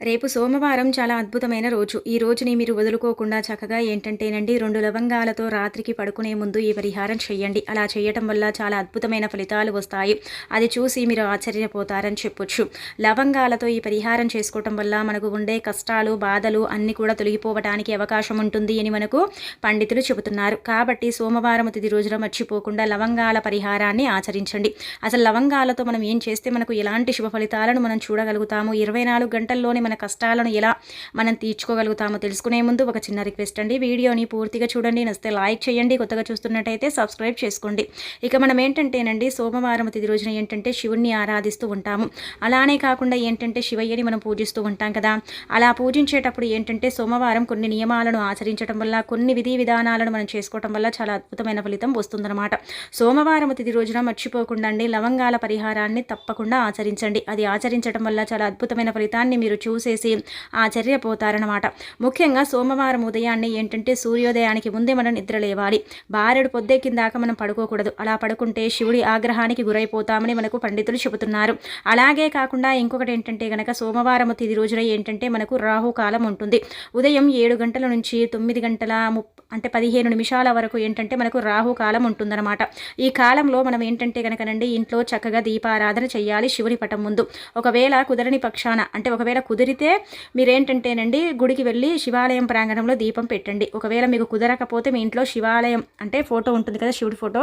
రేపు సోమవారం చాలా అద్భుతమైన రోజు. ఈ రోజుని మీరు వదులుకోకుండా చక్కగా ఏంటంటేనండి రెండు లవంగాలతో రాత్రికి పడుకునే ముందు ఈ పరిహారం చేయండి అలా చేయటం వల్ల చాలా అద్భుతమైన ఫలితాలు వస్తాయి. అది చూసి మీరు ఆశ్చర్యపోతారని చెప్పొచ్చు. లవంగాలతో ఈ పరిహారం చేసుకోవటం వల్ల మనకు ఉండే కష్టాలు బాధలు అన్నీ కూడా తొలగిపోవడానికి అవకాశం ఉంటుంది అని మనకు పండితులు చెబుతున్నారు. కాబట్టి సోమవారం తిది రోజున మర్చిపోకుండా లవంగాల పరిహారాన్ని ఆచరించండి. అసలు లవంగాలతో మనం ఏం చేస్తే మనకు ఎలాంటి శుభ ఫలితాలను మనం చూడగలుగుతాము? ఇరవై నాలుగు గంటల్లోనే మన కష్టాలను ఎలా మనం తీర్చుకోగలుగుతామో తెలుసుకునే ముందు ఒక చిన్న రిక్వెస్ట్ అండి. వీడియోని పూర్తిగా చూడండి. నచ్చితే లైక్ చేయండి. కొత్తగా చూస్తున్నట్టయితే సబ్స్క్రైబ్ చేసుకోండి. ఇక మనం ఏంటంటేనండి సోమవారం తిది రోజున ఏంటంటే శివుణ్ణి ఆరాధిస్తూ ఉంటాము. అలానే కాకుండా ఏంటంటే శివయ్యని మనం పూజిస్తూ ఉంటాం కదా. అలా పూజించేటప్పుడు ఏంటంటే సోమవారం కొన్ని నియమాలను ఆచరించడం వల్ల కొన్ని విధి విధానాలను మనం చేసుకోవటం వల్ల చాలా అద్భుతమైన ఫలితం వస్తుందన్నమాట. సోమవారం తిది రోజున మర్చిపోకుండా అండి లవంగాల పరిహారాన్ని తప్పకుండా ఆచరించండి. అది ఆచరించడం వల్ల చాలా అద్భుతమైన ఫలితాన్ని మీరు చూ చూసేసి ఆశ్చర్యపోతారనమాట ముఖ్యంగా సోమవారం ఉదయాన్నే ఏంటంటే సూర్యోదయానికి ముందే మనం నిద్ర లేవాలి. బారెడు పొద్దెక్కిందాక మనం పడుకోకూడదు. అలా పడుకుంటే శివుడి ఆగ్రహానికి గురైపోతామని మనకు పండితులు చెబుతున్నారు. అలాగే కాకుండా ఇంకొకటి ఏంటంటే గనక సోమవారం తిది రోజున ఏంటంటే మనకు రాహుకాలం ఉంటుంది. ఉదయం ఏడు గంటల నుంచి తొమ్మిది గంటల ముప్ అంటే పదిహేను నిమిషాల వరకు ఏంటంటే మనకు రాహుకాలం ఉంటుందన్నమాట. ఈ కాలంలో మనం ఏంటంటే కనుకనండి ఇంట్లో చక్కగా దీపారాధన చేయాలి శివుని పటం ముందు. ఒకవేళ కుదరని పక్షాన అంటే ఒకవేళ కుదిరితే మీరేంటంటేనండి గుడికి వెళ్ళి శివాలయం ప్రాంగణంలో దీపం పెట్టండి. ఒకవేళ మీకు కుదరకపోతే మీ ఇంట్లో శివాలయం అంటే ఫోటో ఉంటుంది కదా శివుడి ఫోటో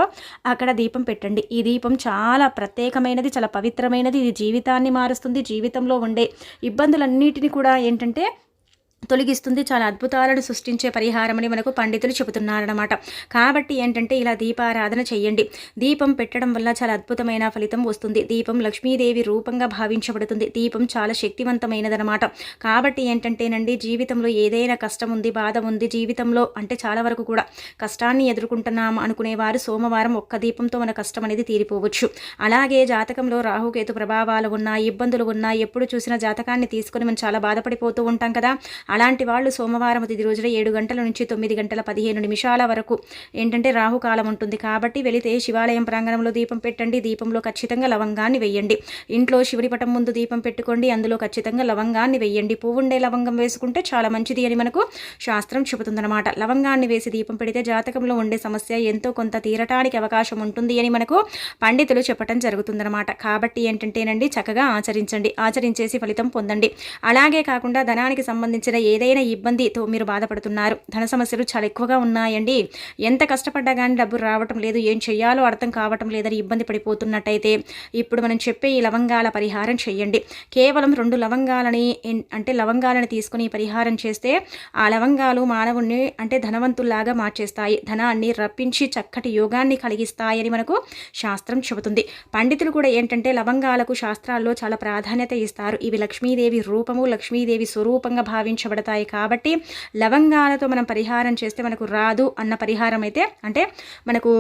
అక్కడ దీపం పెట్టండి. ఈ దీపం చాలా ప్రత్యేకమైనది చాలా పవిత్రమైనది. ఇది జీవితాన్ని మారుస్తుంది జీవితంలో ఉండే ఇబ్బందులన్నిటిని కూడా ఏంటంటే తొలగిస్తుంది. చాలా అద్భుతాలను సృష్టించే పరిహారం అని మనకు పండితులు చెబుతున్నారనమాట కాబట్టి ఏంటంటే ఇలా దీపారాధన చేయండి. దీపం పెట్టడం వల్ల చాలా అద్భుతమైన ఫలితం వస్తుంది. దీపం లక్ష్మీదేవి రూపంగా భావించబడుతుంది. దీపం చాలా శక్తివంతమైనదనమాట కాబట్టి ఏంటంటేనండి జీవితంలో ఏదైనా కష్టం ఉంది బాధ ఉంది జీవితంలో అంటే చాలా వరకు కూడా కష్టాన్ని ఎదుర్కొంటున్నాం అనుకునేవారు సోమవారం ఒక్క దీపంతో మన కష్టం అనేది తీరిపోవచ్చు. అలాగే జాతకంలో రాహుకేతు ప్రభావాలు ఉన్నా ఇబ్బందులు ఉన్నా ఎప్పుడు చూసినా జాతకాన్ని తీసుకొని మనం చాలా బాధపడిపోతూ ఉంటాం కదా. అలాంటి వాళ్ళు సోమవారం తిది రోజున ఏడు గంటల నుంచి తొమ్మిది గంటల పదిహేను నిమిషాల వరకు. ఏంటంటే రాహుకాలం ఉంటుంది కాబట్టి వెళితే శివాలయం ప్రాంగణంలో దీపం పెట్టండి దీపంలో ఖచ్చితంగా లవంగాన్ని వెయ్యండి. ఇంట్లో శివుడి పటం ముందు దీపం పెట్టుకోండి అందులో ఖచ్చితంగా లవంగాన్ని వెయ్యండి. పువ్వుండే లవంగం వేసుకుంటే చాలా మంచిది అని మనకు శాస్త్రం చెబుతుందన్నమాట. లవంగాన్ని వేసి దీపం పెడితే జాతకంలో ఉండే సమస్య ఎంతో కొంత తీరటానికి అవకాశం ఉంటుంది అని మనకు పండితులు చెప్పడం జరుగుతుందన్నమాట. కాబట్టి ఏంటంటేనండి చక్కగా ఆచరించండి. ఆచరించేసి ఫలితం పొందండి. అలాగే కాకుండా ధనానికి సంబంధించిన ఏదైనా ఇబ్బందితో మీరు బాధపడుతున్నారు. ధన సమస్యలు చాలా ఎక్కువగా ఉన్నాయండి. ఎంత కష్టపడ్డా కానీ డబ్బు రావటం లేదు. ఏం చేయాలో అర్థం కావటం లేదని ఇబ్బంది పడిపోతున్నట్టయితే ఇప్పుడు మనం చెప్పే ఈ లవంగాల పరిహారం చేయండి. కేవలం రెండు లవంగాలని అంటే లవంగాలను తీసుకుని పరిహారం చేస్తే ఆ లవంగాలు మానవుణ్ణి అంటే ధనవంతుల్లాగా మార్చేస్తాయి. ధనాన్ని రప్పించి చక్కటి యోగాన్ని కలిగిస్తాయని మనకు శాస్త్రం చెబుతుంది. పండితులు కూడా ఏంటంటే లవంగాలకు శాస్త్రాల్లో చాలా ప్రాధాన్యత ఇస్తారు. ఇవి లక్ష్మీదేవి రూపము లక్ష్మీదేవి స్వరూపంగా భావించి పడతాయి కాబట్టి లవంగాలతో మనం పరిహారం చేస్తే మనకు రాదు అన్న పరిహారం అయితే అంటే మనకు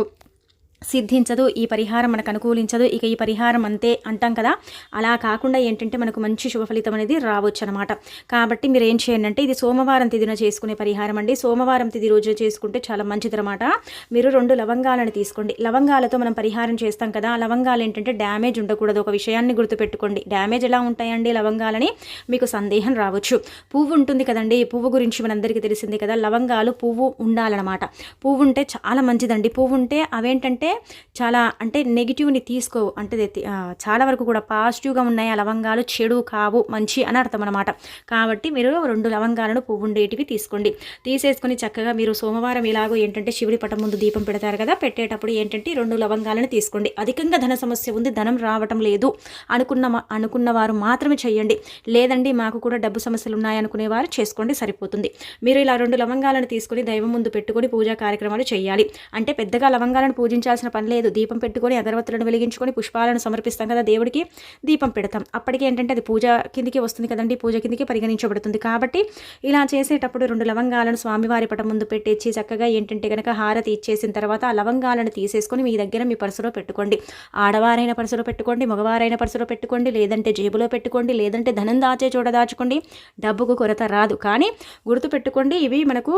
సిద్ధించదు ఈ పరిహారం మనకు అనుకూలించదు ఇక ఈ పరిహారం అంతే అంటాం కదా. అలా కాకుండా ఏంటంటే మనకు మంచి శుభ ఫలితం అనేది రావచ్చు అనమాట కాబట్టి మీరు ఏం చేయండి అంటే ఇది సోమవారం తిదిన చేసుకునే పరిహారం అండి. సోమవారం తిది రోజు చేసుకుంటే చాలా మంచిదనమాట. మీరు రెండు లవంగాలను తీసుకోండి. లవంగాలతో మనం పరిహారం చేస్తాం కదా. లవంగాలు ఏంటంటే డ్యామేజ్ ఉండకూడదు. ఒక విషయాన్ని గుర్తుపెట్టుకోండి. డ్యామేజ్ ఎలా ఉంటాయండి లవంగాలని? మీకు సందేహం రావచ్చు. పువ్వు ఉంటుంది కదండి. పువ్వు గురించి మనందరికీ తెలిసింది కదా. లవంగాలు పువ్వు ఉండాలన్నమాట. పువ్వు ఉంటే చాలా మంచిదండి. పువ్వు ఉంటే అవేంటంటే చాలా అంటే నెగిటివ్ని తీసుకో అంటే చాలా వరకు కూడా పాజిటివ్గా ఉన్నాయి ఆ లవంగాలు చెడు కావు మంచి అని అర్థం అనమాట కాబట్టి మీరు రెండు లవంగాలను పువ్వు ఉండేటివి తీసుకోండి. తీసేసుకొని చక్కగా మీరు సోమవారం ఇలాగో ఏంటంటే శివుడి పటం ముందు దీపం పెడతారు కదా పెట్టేటప్పుడు ఏంటంటే రెండు లవంగాలను తీసుకోండి. అధికంగా ధన సమస్య ఉంది ధనం రావటం లేదు అనుకున్న అనుకున్న వారు మాత్రమే చేయండి. లేదండి మాకు కూడా డబ్బు సమస్యలు ఉన్నాయనుకునే వారు చేసుకోండి సరిపోతుంది. మీరు ఇలా రెండు లవంగాలను తీసుకొని దైవం ముందు పెట్టుకొని పూజా కార్యక్రమాలు చేయాలి. అంటే పెద్దగా లవంగాలను పూజించాలి చేయాల్సిన పని లేదు. దీపం పెట్టుకొని అగరవత్తులను వెలిగించుకొని పుష్పాలను సమర్పిస్తాం కదా దేవుడికి దీపం పెడతాం. అప్పటికి ఏంటంటే అది పూజ కిందికి వస్తుంది కదండి పూజ కిందికి పరిగణించబడుతుంది. కాబట్టి ఇలా చేసేటప్పుడు రెండు లవంగాలను స్వామివారి పటం ముందు పెట్టేసి చక్కగా ఏంటంటే కనుక హారతి ఇచ్చేసిన తర్వాత ఆ లవంగాలను తీసేసుకొని మీ దగ్గర మీ పర్సులో పెట్టుకోండి. ఆడవారైన పర్సులో పెట్టుకోండి మగవారైన పర్సులో పెట్టుకోండి లేదంటే జేబులో పెట్టుకోండి లేదంటే ధనం దాచే చూడదాచుకోండి డబ్బుకు కొరత రాదు. కానీ గుర్తు పెట్టుకోండి ఇవి మనకు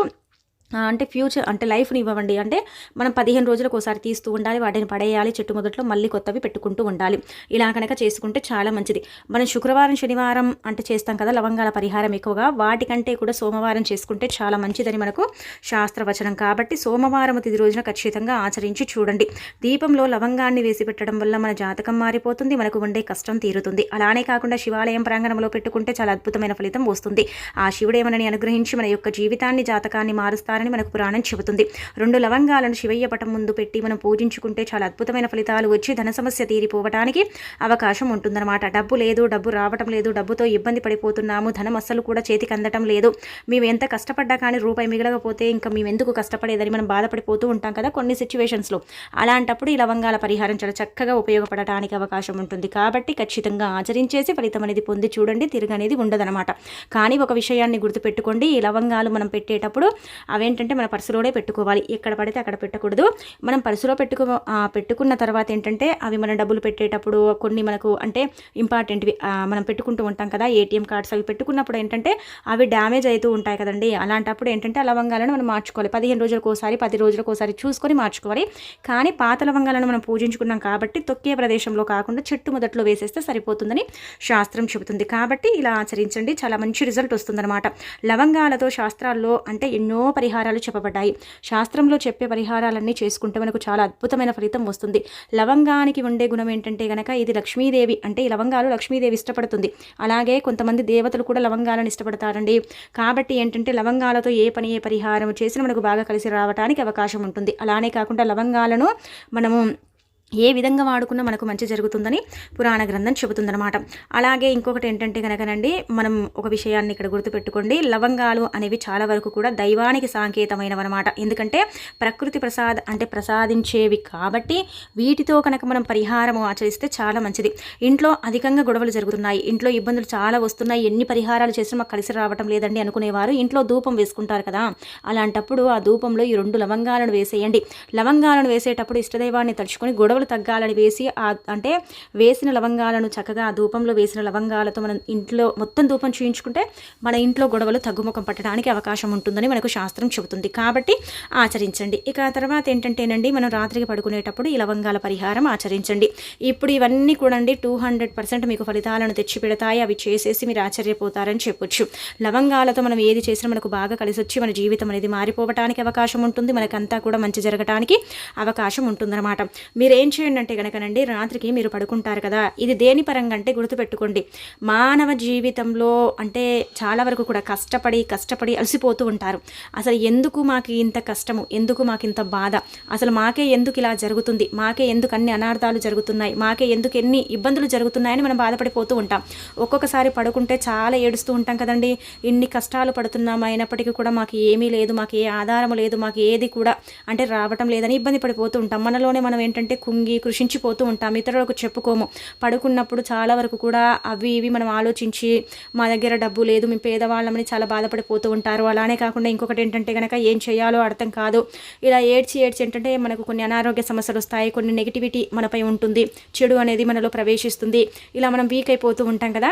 అంటే ఫ్యూచర్ అంటే లైఫ్ని ఇవ్వండి అంటే మనం పదిహేను రోజులకు ఒకసారి తీస్తూ ఉండాలి వాటిని పడేయాలి చెట్టు మొదట్లో మళ్ళీ కొత్తవి పెట్టుకుంటూ ఉండాలి. ఇలా కనుక చేసుకుంటే చాలా మంచిది. మనం శుక్రవారం శనివారం అంటే చేస్తాం కదా లవంగాల పరిహారం ఎక్కువగా వాటికంటే కూడా సోమవారం చేసుకుంటే చాలా మంచిదని మనకు శాస్త్రవచనం. కాబట్టి సోమవారం తిది రోజున ఖచ్చితంగా ఆచరించి చూడండి. దీపంలో లవంగాన్ని వేసి పెట్టడం వల్ల మన జాతకం మారిపోతుంది మనకు ఉండే కష్టం తీరుతుంది. అలానే కాకుండా శివాలయం ప్రాంగణంలో పెట్టుకుంటే చాలా అద్భుతమైన ఫలితం వస్తుంది. ఆ శివుడేమనని అనుగ్రహించి మన యొక్క జీవితాన్ని జాతకాన్ని మారుస్తారని మనకు పురాణం చెబుతుంది. రెండు లవంగాలను శివయ్య పటం ముందు పెట్టి మనం పూజించుకుంటే చాలా అద్భుతమైన ఫలితాలు వచ్చి ధన సమస్య తీరిపోవడానికి అవకాశం ఉంటుందన్నమాట. డబ్బు లేదు డబ్బు రావటం లేదు డబ్బుతో ఇబ్బంది పడిపోతున్నాము ధనం అస్సలు కూడా చేతికి అందటం లేదు. మేము ఎంత కష్టపడ్డా కానీ రూపాయి మిగలకపోతే ఇంకా మేము ఎందుకు కష్టపడేదని మనం బాధపడిపోతూ ఉంటాం కదా కొన్ని సిచ్యువేషన్స్లో అలాంటప్పుడు ఈ లవంగాల పరిహారం చాలా చక్కగా ఉపయోగపడటానికి అవకాశం ఉంటుంది. కాబట్టి ఖచ్చితంగా ఆచరించేసి ఫలితం అనేది పొంది చూడండి. తిరగనేది ఉండదనమాట కానీ ఒక విషయాన్ని గుర్తుపెట్టుకోండి. ఈ లవంగాలు మనం పెట్టేటప్పుడు అవేంటంటే మన పర్సులోనే పెట్టుకోవాలి. ఎక్కడ పడితే అక్కడ పెట్టకూడదు. మనం పర్సులో పెట్టుకో పెట్టుకున్న తర్వాత ఏంటంటే అవి మనం డబ్బులు పెట్టేటప్పుడు కొన్ని మనకు అంటే ఇంపార్టెంట్వి మనం పెట్టుకుంటూ ఉంటాం కదా ఏటీఎం కార్డ్స్ అవి పెట్టుకున్నప్పుడు ఏంటంటే అవి డ్యామేజ్ అవుతూ ఉంటాయి కదండి. అలాంటప్పుడు ఏంటంటే ఆ లవంగాలను మనం మార్చుకోవాలి. పదిహేను రోజులకు ఒకసారి పది రోజులకు ఒకసారి చూసుకొని మార్చుకోవాలి. కానీ పాత లవంగాలను మనం పూజించుకున్నాం కాబట్టి తొక్కే ప్రదేశంలో కాకుండా చెట్టు మొదట్లో వేసేస్తే సరిపోతుందని శాస్త్రం చెబుతుంది. కాబట్టి ఇలా ఆచరించండి. చాలా మంచి రిజల్ట్ వస్తుందన్నమాట. లవంగాలతో శాస్త్రాల్లో అంటే ఎన్నో పరిహారం పరిహారాలు చెప్పబడ్డాయి. శాస్త్రంలో చెప్పే పరిహారాలన్నీ చేసుకుంటే మనకు చాలా అద్భుతమైన ఫలితం వస్తుంది. లవంగానికి ఉండే గుణం ఏంటంటే గనక ఇది లక్ష్మీదేవి అంటే ఈ లవంగాలు లక్ష్మీదేవి ఇష్టపడుతుంది. అలాగే కొంతమంది దేవతలు కూడా లవంగాలను ఇష్టపడతారండి. కాబట్టి ఏంటంటే లవంగాలతో ఏ పని ఏ పరిహారం చేసినా మనకు బాగా కలిసి రావడానికి అవకాశం ఉంటుంది. అలానే కాకుండా లవంగాలను మనము ఏ విధంగా వాడుకున్నా మనకు మంచి జరుగుతుందని పురాణ గ్రంథం చెబుతుందన్నమాట. అలాగే ఇంకొకటి ఏంటంటే కనుకనండి మనం ఒక విషయాన్ని ఇక్కడ గుర్తుపెట్టుకోండి. లవంగాలు అనేవి చాలా వరకు కూడా దైవానికి సాంకేతమైనవన్నమాట. ఎందుకంటే ప్రకృతి ప్రసాద్ అంటే ప్రసాదించేవి కాబట్టి వీటితో కనుక మనం పరిహారం ఆచరిస్తే చాలా మంచిది. ఇంట్లో అధికంగా గొడవలు జరుగుతున్నాయి. ఇంట్లో ఇబ్బందులు చాలా వస్తున్నాయి. ఎన్ని పరిహారాలు చేసినా మాకు కలిసి రావటం లేదండి అనుకునేవారు. ఇంట్లో ధూపం వేసుకుంటారు కదా. అలాంటప్పుడు ఆ ధూపంలో ఈ రెండు లవంగాలను వేసేయండి. లవంగాలను వేసేటప్పుడు ఇష్టదైవాన్ని తలుచుకొని గొడవ గొడవలు తగ్గాలని వేసి అంటే వేసిన లవంగాలను చక్కగా ఆ ధూపంలో వేసిన లవంగాలతో మనం ఇంట్లో మొత్తం ధూపం చూయించుకుంటే మన ఇంట్లో గొడవలు తగ్గుముఖం పట్టడానికి అవకాశం ఉంటుందని మనకు శాస్త్రం చెబుతుంది. కాబట్టి ఆచరించండి. ఇక ఆ తర్వాత ఏంటంటేనండి మనం రాత్రికి పడుకునేటప్పుడు ఈ లవంగాల పరిహారం ఆచరించండి. ఇప్పుడు ఇవన్నీ కూడా అండి టూ హండ్రెడ్ పర్సెంట్ మీకు ఫలితాలను తెచ్చిపెడతాయి అవి చేసేసి మీరు ఆశ్చర్యపోతారని చెప్పొచ్చు. లవంగాలతో మనం ఏది చేసినా మనకు బాగా కలిసి వచ్చి మన జీవితం అనేది మారిపోవటానికి అవకాశం ఉంటుంది. మనకంతా కూడా మంచి జరగటానికి అవకాశం ఉంటుందన్నమాట. మీరు ఏం చేయండి అంటే కనుకనండి రాత్రికి మీరు పడుకుంటారు కదా. ఇది దేని పరంగా అంటే గుర్తుపెట్టుకోండి. మానవ జీవితంలో అంటే చాలా వరకు కూడా కష్టపడి కష్టపడి అలసిపోతూ ఉంటారు. అసలు ఎందుకు మాకు ఇంత కష్టము? ఎందుకు మాకు ఇంత బాధ? అసలు మాకే ఎందుకు ఇలా జరుగుతుంది? మాకే ఎందుకు అన్ని అనార్థాలు జరుగుతున్నాయి? మాకే ఎందుకు ఎన్ని ఇబ్బందులు జరుగుతున్నాయని మనం బాధపడిపోతూ ఉంటాం. ఒక్కొక్కసారి పడుకుంటే చాలా ఏడుస్తూ ఉంటాం కదండి. ఇన్ని కష్టాలు పడుతున్నాం అయినప్పటికీ కూడా మాకు ఏమీ లేదు మాకు ఏ ఆధారం లేదు మాకు ఏది కూడా అంటే రావటం లేదని ఇబ్బంది పడిపోతూ ఉంటాం. మనలోనే మనం ఏంటంటే కుంగి కృషించిపోతూ ఉంటాం. ఇతరులకు చెప్పుకోము. పడుకున్నప్పుడు చాలా వరకు కూడా అవి ఇవి మనం ఆలోచించి మా దగ్గర డబ్బు లేదు మేము పేదవాళ్ళమని చాలా బాధపడిపోతూ ఉంటారు. అలానే కాకుండా ఇంకొకటి ఏంటంటే కనుక ఏం చేయాలో అర్థం కాదు. ఇలా ఏడ్చి ఏడ్చి ఏంటంటే మనకు కొన్ని అనారోగ్య సమస్యలు వస్తాయి కొన్ని నెగిటివిటీ మనపై ఉంటుంది. చెడు అనేది మనలో ప్రవేశిస్తుంది. ఇలా మనం వీక్ అయిపోతూ ఉంటాం కదా.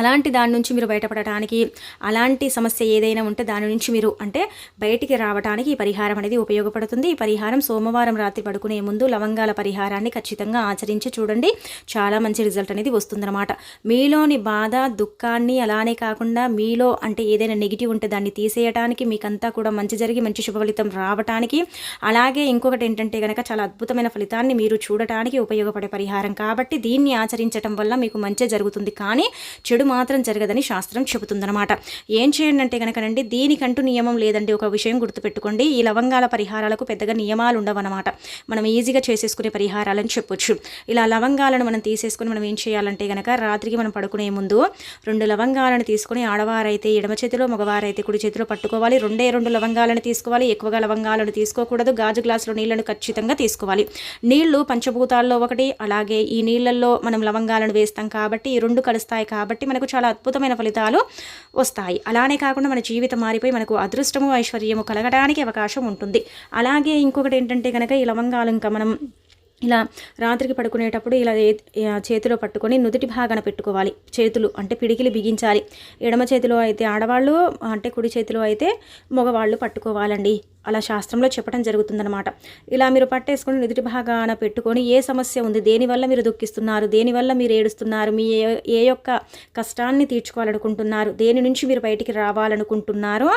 అలాంటి దాని నుంచి మీరు బయటపడటానికి అలాంటి సమస్య ఏదైనా ఉంటే దాని నుంచి మీరు అంటే బయటికి రావడానికి ఈ పరిహారం అనేది ఉపయోగపడుతుంది. ఈ పరిహారం సోమవారం రాత్రి పడుకునే ముందు లవంగాల పరిహారాన్ని ఖచ్చితంగా ఆచరించి చూడండి. చాలా మంచి రిజల్ట్ అనేది వస్తుందన్నమాట. మీలోని బాధ దుఃఖాన్ని అలానే కాకుండా మీలో అంటే ఏదైనా నెగిటివ్ ఉంటే దాన్ని తీసేయడానికి మీకంతా కూడా మంచి జరిగి మంచి శుభ ఫలితం రావటానికి అలాగే ఇంకొకటి ఏంటంటే కనుక చాలా అద్భుతమైన ఫలితాన్ని మీరు చూడటానికి ఉపయోగపడే పరిహారం కాబట్టి దీన్ని ఆచరించడం వల్ల మీకు మంచి జరుగుతుంది. కానీ చెడు మాత్రం జరగదని శాస్త్రం చెబుతుందన్నమాట. ఏం చేయండి అంటే కనుకనండి దీనికంటూ నియమం లేదండి. ఒక విషయం గుర్తుపెట్టుకోండి. ఈ లవంగాల పరిహారాలకు పెద్దగా నియమాలు ఉండవన్నమాట. మనం ఈజీగా చేసేసుకునే పరిహారాలని చెప్పొచ్చు. ఇలా లవంగాలను మనం తీసేసుకొని మనం ఏం చేయాలంటే కనుక రాత్రికి మనం పడుకునే ముందు రెండు లవంగాలను తీసుకొని ఆడవారైతే ఎడమ చేతిలో మగవారైతే కుడి చేతిలో పట్టుకోవాలి. రెండే రెండు లవంగాలను తీసుకోవాలి. ఎక్కువగా లవంగాలను తీసుకోకూడదు. గాజు గ్లాసులో నీళ్ళను ఖచ్చితంగా తీసుకోవాలి. నీళ్ళు పంచభూతాల్లో ఒకటి. అలాగే ఈ నీళ్ళల్లో మనం లవంగాలను వేస్తాం కాబట్టి ఈ రెండు కలుస్తాయి కాబట్టి మనకు చాలా అద్భుతమైన ఫలితాలు వస్తాయి. అలానే కాకుండా మన జీవితం మారిపోయి మనకు అదృష్టము ఐశ్వర్యము కలగడానికి అవకాశం ఉంటుంది. అలాగే ఇంకొకటి ఏంటంటే కనుక ఈ లవంగాలు ఇంకా మనం ఇలా రాత్రికి పడుకునేటప్పుడు ఇలా చేతిలో పట్టుకొని నుదుటి భాగాన పెట్టుకోవాలి. చేతులు అంటే పిడికిలి బిగించాలి. ఎడమ చేతిలో అయితే ఆడవాళ్ళు అంటే కుడి చేతిలో అయితే మగవాళ్ళు పట్టుకోవాలండి. అలా శాస్త్రంలో చెప్పడం జరుగుతుందన్నమాట. ఇలా మీరు పట్టేసుకొని నిదుటి భాగాన పెట్టుకొని ఏ సమస్య ఉంది దేనివల్ల మీరు దుఃఖిస్తున్నారు దేనివల్ల మీరు ఏడుస్తున్నారు మీ ఏ ఏ యొక్క కష్టాన్ని తీర్చుకోవాలనుకుంటున్నారు దేని నుంచి మీరు బయటికి రావాలనుకుంటున్నారో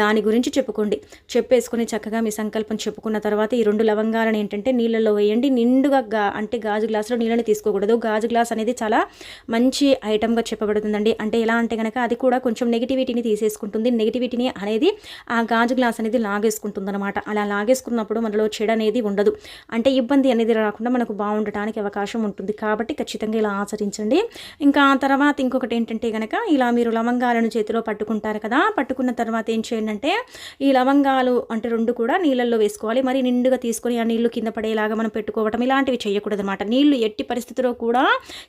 దాని గురించి చెప్పుకోండి. చెప్పేసుకొని చక్కగా మీ సంకల్పం చెప్పుకున్న తర్వాత ఈ రెండు లవంగాలను ఏంటంటే నీళ్ళలో వేయండి. నిండుగా గా అంటే గాజు గ్లాసులో నీళ్ళని తీసుకోకూడదు. గాజు గ్లాస్ అనేది చాలా మంచి ఐటమ్గా చెప్పబడుతుందండి. అంటే ఎలా అంటే కనుక అది కూడా కొంచెం నెగిటివిటీని తీసేసుకుంటుంది. నెగిటివిటీని అనేది ఆ గాజు గ్లాస్ అనేది లాగేసుకుంటుంది. అనమాట అలా లాగేసుకున్నప్పుడు మనలో చెడు అనేది ఉండదు. అంటే ఇబ్బంది అనేది రాకుండా మనకు బాగుండటానికి అవకాశం ఉంటుంది. కాబట్టి ఖచ్చితంగా ఇలా ఆచరించండి. ఇంకా ఆ తర్వాత ఇంకొకటి ఏంటంటే కనుక ఇలా మీరు లవంగాలను చేతిలో పట్టుకుంటారు కదా పట్టుకున్న తర్వాత ఏం చేయండి అంటే ఈ లవంగాలు అంటే రెండు కూడా నీళ్ళల్లో వేసుకోవాలి. మరి నిండుగా తీసుకొని ఆ నీళ్ళు కింద పడేలాగా మనం పెట్టుకోవటం ఇలాంటివి చేయకూడదు అనమాట నీళ్ళు ఎట్టి పరిస్థితిలో కూడా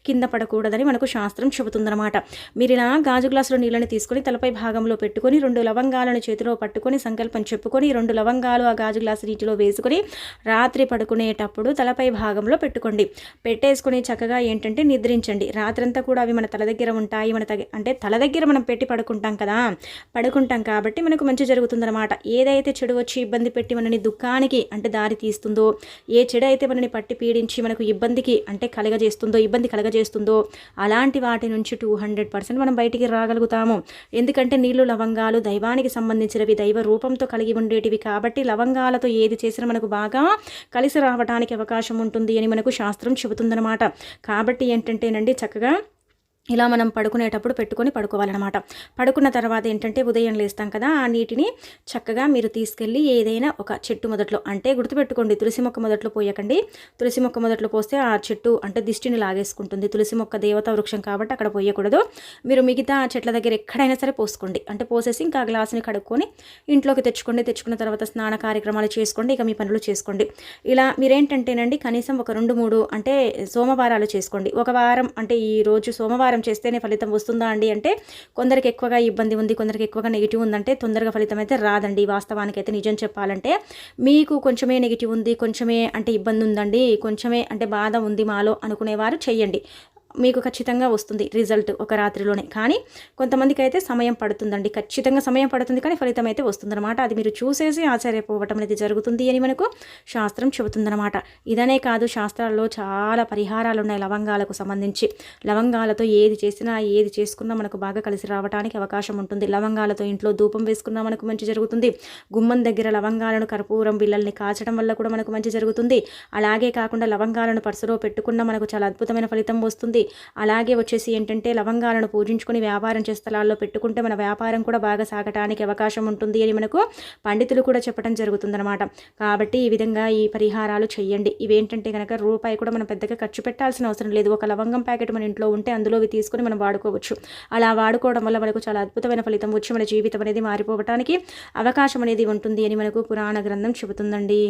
కింద పడకూడదని మనకు శాస్త్రం చెబుతుందన్నమాట. మీరు ఇలా గాజు గ్లాసులో నీళ్ళని తీసుకొని తలపై భాగంలో పెట్టుకొని రెండు లవంగాలను చేతిలో పట్టుకొని సంకల్పం చెప్పుకొని రెండు లవంగాలు ఆ గాజు గ్లాసు నీటిలో వేసుకొని రాత్రి పడుకునేటప్పుడు తలపై భాగంలో పెట్టుకోండి. పెట్టేసుకొని చక్కగా ఏంటంటే నిద్రించండి. రాత్రంతా కూడా అవి మన తల దగ్గర ఉంటాయి. మన తగ అంటే తల దగ్గర మనం పెట్టి పడుకుంటాం కదా? పడుకుంటాం కాబట్టి మనకు మంచి జరుగుతుందన్నమాట. ఏదైతే చెడు వచ్చి ఇబ్బంది పెట్టి మనని దుఃఖానికి అంటే దారి తీస్తుందో ఏ చెడు అయితే మనని పట్టి పీడించి మనకు ఇబ్బందికి అంటే కలగజేస్తుందో ఇబ్బంది కలగజేస్తుందో అలాంటి వాటి నుంచి టూ హండ్రెడ్ పర్సెంట్ మనం బయటికి రాగలుగుతాము. ఎందుకంటే నీళ్ళు లవంగాలు దైవానికి సంబంధించినవి దైవ రూపంతో కలిగి ఉండేటివి కాబట్టి లవంగాలతో ఏది చేసినా మనకు బాగా కలిసి రావడానికి అవకాశం ఉంటుంది అని మనకు శాస్త్రం చెబుతుందన్నమాట. కాబట్టి ఏంటంటేనండి చక్కగా ఇలా మనం పడుకునేటప్పుడు పెట్టుకొని పడుకోవాలన్నమాట. పడుకున్న తర్వాత ఏంటంటే ఉదయం లేస్తాం కదా ఆ నీటిని చక్కగా మీరు తీసుకెళ్ళి ఏదైనా ఒక చెట్టు మొదట్లో అంటే గుర్తుపెట్టుకోండి తులసి మొక్క మొదట్లో పోయకండి. తులసి మొక్క మొదట్లో పోస్తే ఆ చెట్టు అంటే దిష్టిని లాగేసుకుంటుంది. తులసి మొక్క దేవతా వృక్షం కాబట్టి అక్కడ పోయకూడదు. మీరు మిగతా చెట్ల దగ్గర ఎక్కడైనా సరే పోసుకోండి. అంటే పోసేసి ఇంకా గ్లాసుని కడుక్కొని ఇంట్లోకి తెచ్చుకోండి. తెచ్చుకున్న తర్వాత స్నాన కార్యక్రమాలు చేసుకోండి ఇక మీ పనులు చేసుకోండి. ఇలా మీరేంటంటేనండి కనీసం ఒక రెండు మూడు అంటే సోమవారాలు చేసుకోండి. ఒక వారం అంటే ఈ రోజు సోమవారం చేస్తేనే ఫలితం వస్తుందా అండి? అంటే కొందరికి ఎక్కువగా ఇబ్బంది ఉంది కొందరికి ఎక్కువగా నెగిటివ్ ఉందంటే తొందరగా ఫలితం అయితే రాదండి. వాస్తవానికి అయితే నిజం చెప్పాలంటే మీకు కొంచెమే నెగిటివ్ ఉంది కొంచెమే అంటే ఇబ్బంది ఉందండి కొంచెమే అంటే బాధ ఉంది మాలో అనుకునేవారు చెయ్యండి. మీకు ఖచ్చితంగా వస్తుంది రిజల్ట్ ఒక రాత్రిలోనే. కానీ కొంతమందికి అయితే సమయం పడుతుందండి. ఖచ్చితంగా సమయం పడుతుంది కానీ ఫలితం అయితే వస్తుందన్నమాట. అది మీరు చూసేసి ఆశ్చర్యపోవటం అనేది జరుగుతుంది అని మనకు శాస్త్రం చెబుతుందన్నమాట. ఇదనే కాదు శాస్త్రాల్లో చాలా పరిహారాలు ఉన్నాయి లవంగాలకు సంబంధించి. లవంగాలతో ఏది చేసినా ఏది చేసుకున్నా మనకు బాగా కలిసి రావడానికి అవకాశం ఉంటుంది. లవంగాలతో ఇంట్లో ధూపం వేసుకున్నా మనకు మంచి జరుగుతుంది. గుమ్మం దగ్గర లవంగాలను కర్పూరం బిళ్ళల్ని కాచడం వల్ల కూడా మనకు మంచి జరుగుతుంది. అలాగే కాకుండా లవంగాలను పర్సులో పెట్టుకున్న మనకు చాలా అద్భుతమైన ఫలితం వస్తుంది. అలాగే వచ్చేసి ఏంటంటే లవంగాలను పూజించుకొని వ్యాపారం చేసే స్థలాల్లో పెట్టుకుంటే మన వ్యాపారం కూడా బాగా సాగటానికి అవకాశం ఉంటుంది అని మనకు పండితులు కూడా చెప్పడం జరుగుతుందన్నమాట. కాబట్టి ఈ విధంగా ఈ పరిహారాలు చేయండి. ఇవేంటంటే కనుక రూపాయి కూడా మనం పెద్దగా ఖర్చు పెట్టాల్సిన అవసరం లేదు. ఒక లవంగం ప్యాకెట్ మన ఇంట్లో ఉంటే అందులో అవి తీసుకొని మనం వాడుకోవచ్చు. అలా వాడుకోవడం వల్ల మనకు చాలా అద్భుతమైన ఫలితం వచ్చి మన జీవితం అనేది మారిపోవటానికి అవకాశం అనేది ఉంటుంది అని మనకు పురాణ గ్రంథం చెబుతుందండి.